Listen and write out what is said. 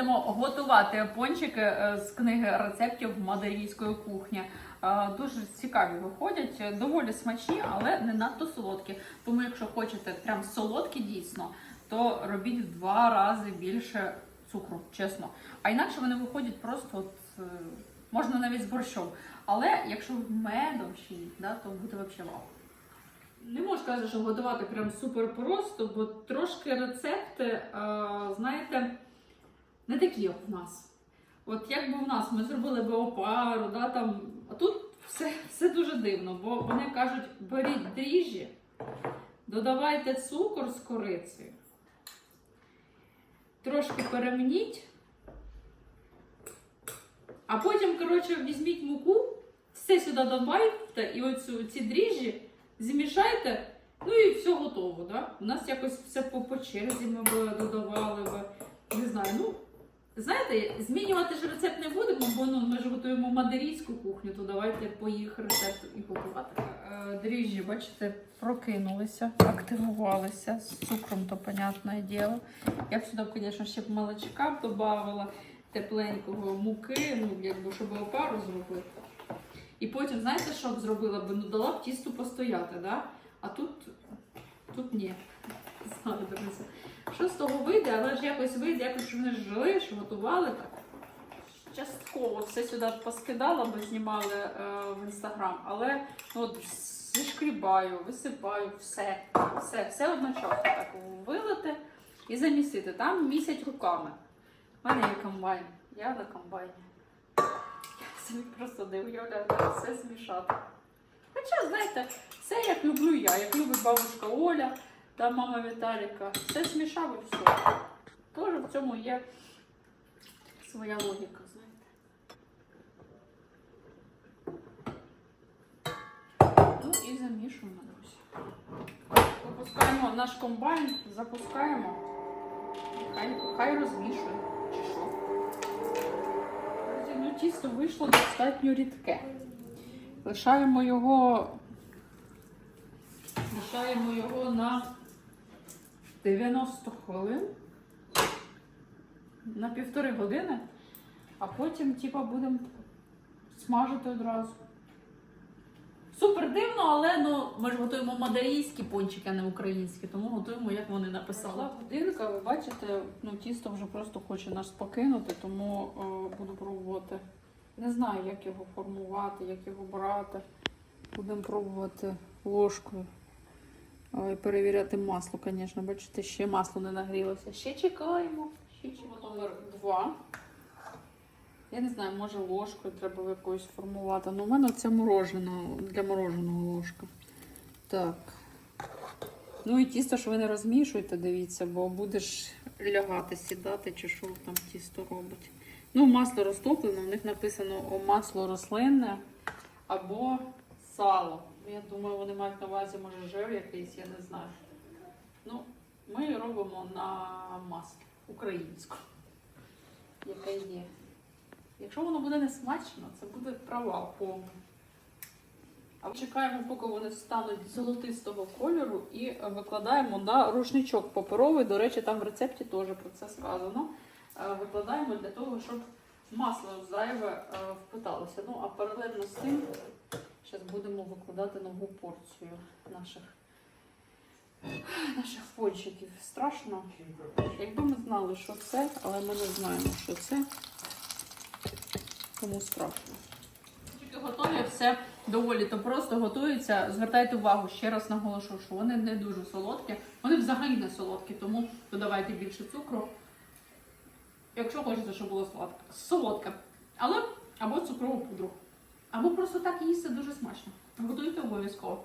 будемо готувати пончики е, з книги рецептів мадерійської кухні. Е, Дуже цікаві виходять, е, доволі смачні, але не надто солодкі. Тому, якщо хочете прям солодкі дійсно, то робіть в два рази більше цукру, чесно. А інакше вони виходять просто от, можна навіть з борщом. Але якщо медом ще їх, да, то буде взагалі вау. Не можу сказати, що готувати прям супер просто, бо трошки рецепти, знаєте, не такі, як в нас. От як би в нас ми зробили би опару, да, там, а тут все, все дуже дивно, бо вони кажуть, беріть дріжджі, додавайте цукор з корицею, трошки перемніть, а потім, коротше, візьміть муку, все сюди додайте і оцю, ці дріжджі змішайте, ну і все готово. Да? У нас якось все по, по черзі ми б додавали би. Не знаю, ну. Знаєте, змінювати ж рецепт не будемо, бо ну, ми ж готуємо мадерійську кухню, то давайте по їх рецепту і готувати. Е, Дріжджі, бачите, прокинулися, активувалися. З цукром, то понятне діло. Я б сюди, звісно, ще б молочка додавала, тепленького муки, ну, якби, щоб опару зробити. І потім, знаєте, що б зробила б? Ну, дала б тісту постояти, да? а тут, тут ні. Знаю. Що з того вийде, але ж якось вийде, якось що вони жили, що готували так. Частково все сюди поскидала, бо знімали е, в інстаграм, але ну, от зішкрібаю, висипаю все, все, все одночасно так вилити і замісити. Там місять руками. У мене є комбайн, я на комбайні. Я собі просто не уявляю, як все змішати. Хоча, знаєте, все як люблю я, як любить бабушка Оля та мама Віталіка. Все змішав і все. Теж в цьому є своя логіка, знаєте. Ну і замішуємо, друзі. Запускаємо наш комбайн, запускаємо. Хай, хай розмішує. Чи? Друзі, Ну, тісто вийшло достатньо рідке. Лишаємо його. Лишаємо його на 90 хвилин. На півтори години, а потім, типа, будемо смажити одразу. Супер дивно, але ну, ми ж готуємо мадарійські пончики, а не українські, тому готуємо, як вони написали. Годинка, ви бачите, ну, тісто вже просто хоче нас покинути, тому е, буду пробувати. Не знаю, як його формувати, як його брати. Будемо пробувати ложкою. Ой, перевіряти масло, звісно. Бачите, ще масло не нагрілося. Ще чекаємо. Ще чекаємо. Номер два. Я не знаю, може ложкою треба якоюсь формувати. Ну, у мене це мороженого, для мороженого ложка. Так. Ну і тісто ж ви не розмішуєте, дивіться, бо будеш лягати, сідати, чи що там тісто робить. Ну, масло розтоплено, у них написано масло рослинне або сало. Я думаю, вони мають на увазі, може, жир якийсь, я не знаю. Ну, ми робимо на маслі українську, яке є. Якщо воно буде не смачно, це буде провал повний. А чекаємо, поки вони стануть золотистого кольору, і викладаємо на рушничок паперовий. До речі, там в рецепті теж про це сказано. Е, Викладаємо для того, щоб масло зайве е, впиталося. Ну, а паралельно з зараз будемо викладати нову порцію наших, наших пончиків. Страшно. Якби ми знали, що це, але ми не знаємо, що це. Тому страшно. Готові, все доволі то просто готується. Звертайте увагу, ще раз наголошу, що вони не дуже солодкі. Вони взагалі не солодкі, тому додавайте більше цукру. Якщо хочете, щоб було сладке. Солодке. Але або цукрову пудру. Або просто так їсти дуже смачно. Готуйте обов'язково.